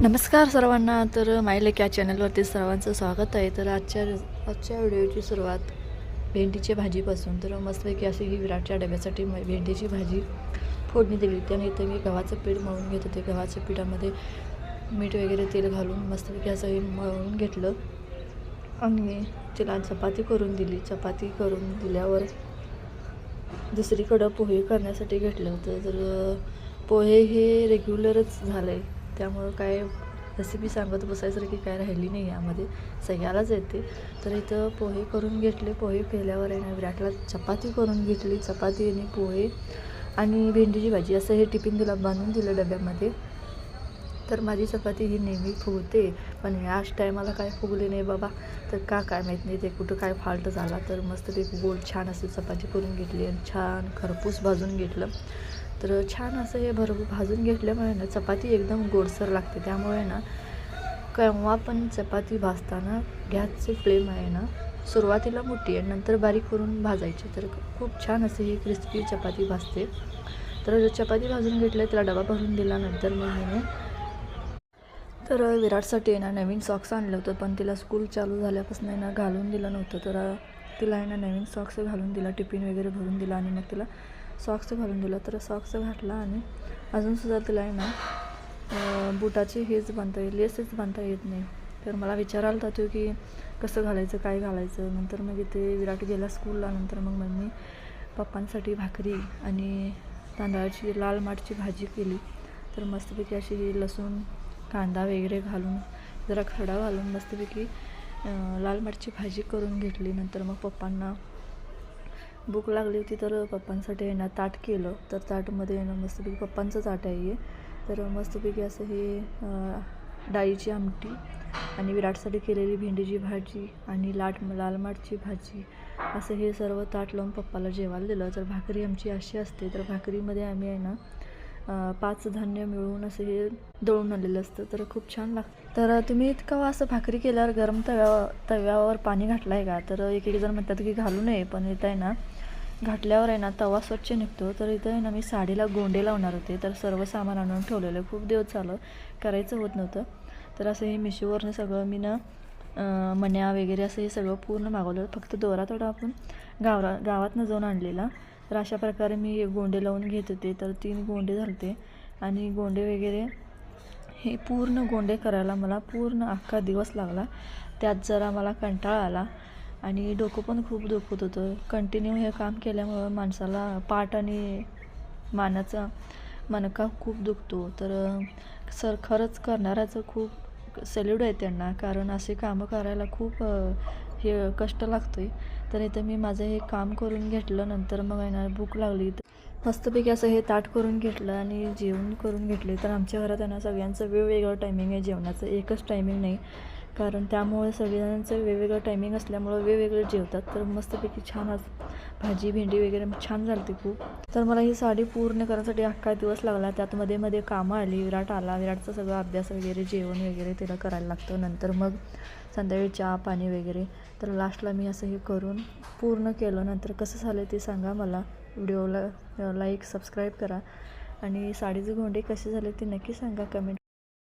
नमस्कार सर्वांना तर मायलेक या चॅनलवरती सर्वांचं स्वागत आहे. तर आजच्या आजच्या व्हिडिओची सुरुवात भेंडीच्या भाजीपासून. तर मस्तपैकी अशी ही विराटच्या डब्यासाठी म- भेंडीची भाजी फोडणी दिली त्याने इथं मी गव्हाचं पीठ मळून घेत होते. गव्हाच्या पिठामध्ये मीठ वगैरे तेल घालून मस्तपैकी असं हे मळून घेतलं. आणि तिला चपाती करून दिली. चपाती करून दिल्यावर दुसरीकडं पोहे करण्यासाठी घेतलं होतं. तर पोहे हे रेग्युलरच झालं आहे त्यामुळं काय रेसिपी सांगत बसायसारखी काय राहिली नाही यामध्ये. सगळ्यालाच येते. तर इथं पोहे करून घेतले. पोहे केल्यावर आहे ना विराटला चपाती करून घेतली. चपाती आणि पोहे आणि भेंडीची भाजी. असं हे टिफिन दिलं बांधून दिलं डब्यामध्ये. तर माझी चपाती ही नेहमी फुगते. पण याच टायमाला काय फुगले नाही बाबा. तर का काय माहीत नाही ते कुठं काय फाल्ट झाला. तर मस्त ते गोल छान असे चपाती करून घेतली आणि छान खरपूस भाजून घेतलं. तर छान असं हे भरपूर भाजून घेतल्यामुळे ना चपाती एकदम गोडसर लागते. त्यामुळे ना केव्हा पण चपाती भाजताना गॅसची फ्लेम आहे ना सुरुवातीला मोठी आहे नंतर बारीक करून भाजायची. तर खूप छान असे ही क्रिस्पी चपाती भाजते. तर चपाती भाजून घेतल्या तिला डबा भरून दिला नंतर मग मी तर विराटसाठी आहे ना नवीन सॉक्स आणलं होतं पण तिला स्कूल चालू झाल्यापासून आहे ना घालून दिलं नव्हतं. तर तिला आहे ना नवीन सॉक्स घालून दिला टिफिन वगैरे भरून दिला आणि मग तिला सॉक्स घालून दिला. तर सॉक्स घातला आणि अजूनसुद्धा तिला आहे ना बुटाची हेच बांधता येईल लेसच बांधता येत नाही. तर मला विचारायला तो की कसं घालायचं काय घालायचं? नंतर मग इथे विराट गेला स्कूलला नंतर मग मम्मी पप्पांसाठी भाकरी आणि तांदळाची लाल माठची भाजी केली. तर मस्तपैकी अशी लसूण कांदा वगैरे घालून जरा खडा घालून मस्तपैकी लाल माठची भाजी करून घेतली. नंतर मग पप्पांना भूक लागली होती तर पप्पांसाठी आहे ना ताट केलं. तर ताटमध्ये आहे ना मस्तपैकी पप्पांचं ताट आहे तर मस्तपैकी असं हे डाळीची आमटी आणि विराटसाठी केलेली भेंडीची भाजी आणि लाट लालमाटची भाजी. असं हे सर्व ताट लावून पप्पाला जेवायला दिलं. तर भाकरी आमची अशी असते. तर भाकरीमध्ये आम्ही आहे ना पाच धान्य मिळून असं हे दळून आणलेलं असतं. तर खूप छान लागतं तर तुम्ही इतकं असं भाकरी केल्यावर गरम तव्या तव्यावर पाणी घातलं आहे का? तर एक एक जण म्हणतात की घालू नये पण इथं आहे ना घातल्यावर आहे ना तवा स्वच्छ निघतो. तर इथं आहे ना मी साडीला गोंडे लावणार होते. तर सर्व सामान आणून ठेवलेलं. खूप दिवस झालं करायचं होत नव्हतं. तर असं हे मिशोवरनं सगळं मी ना मण्या वगैरे असं हे सगळं पूर्ण मागवलं. फक्त दोरा थोडा आपण गावरा गावातनं जाऊन आणलेला. तर अशा प्रकारे मी हे गोंडे लावून घेत होते. तर तीन गोंडे झालते. आणि गोंडे वगैरे हे पूर्ण गोंडे करायला मला पूर्ण अख्खा दिवस लागला. त्यात जरा मला कंटाळा आला. आणि डोकं पण खूप दुखत होतं. कंटिन्यू हे काम केल्यामुळं माणसाला पाठ आणि मानाचा मणका खूप दुखतो. तर सर खरंच करणाऱ्याचं खूप सॅल्यूट आहे त्यांना कारण असे कामं करायला खूप हे कष्ट लागतो आहे तर इथं मी माझं हे काम करून घेतलं नंतर मग येणार भूक लागली. तर मस्तपैकी असं हे ताट करून घेतलं आणि जेवण करून घेतले. तर आमच्या घरात आहे ना सगळ्यांचं वेगवेगळं टायमिंग आहे. जेवणाचं एकच टायमिंग नाही. कारण त्यामुळे सगळ्यांचं वेगवेगळं टायमिंग असल्यामुळं वेगवेगळे जेवतात. तर मस्तपैकी छान आज भाजी भेंडी वगैरे छान झाली खूप. तर मला ही साडी पूर्ण करण्यासाठी अख्खा दिवस लागला. त्यात मध्ये मध्ये कामं आली विराट आला. विराटचा सगळं अभ्यास वगैरे जेवण वगैरे तिला करायला लागतं. नंतर मग संध्याकाळी चहा पाणी वगैरे. तर लास्टला मी असं हे करून पूर्ण केलं. नंतर कसं झालं ते सांगा मला. व्हिडिओला लाईक सबस्क्राईब करा. आणि साडीचे गोंडे कसे झाले ते नक्की सांगा. कमेंट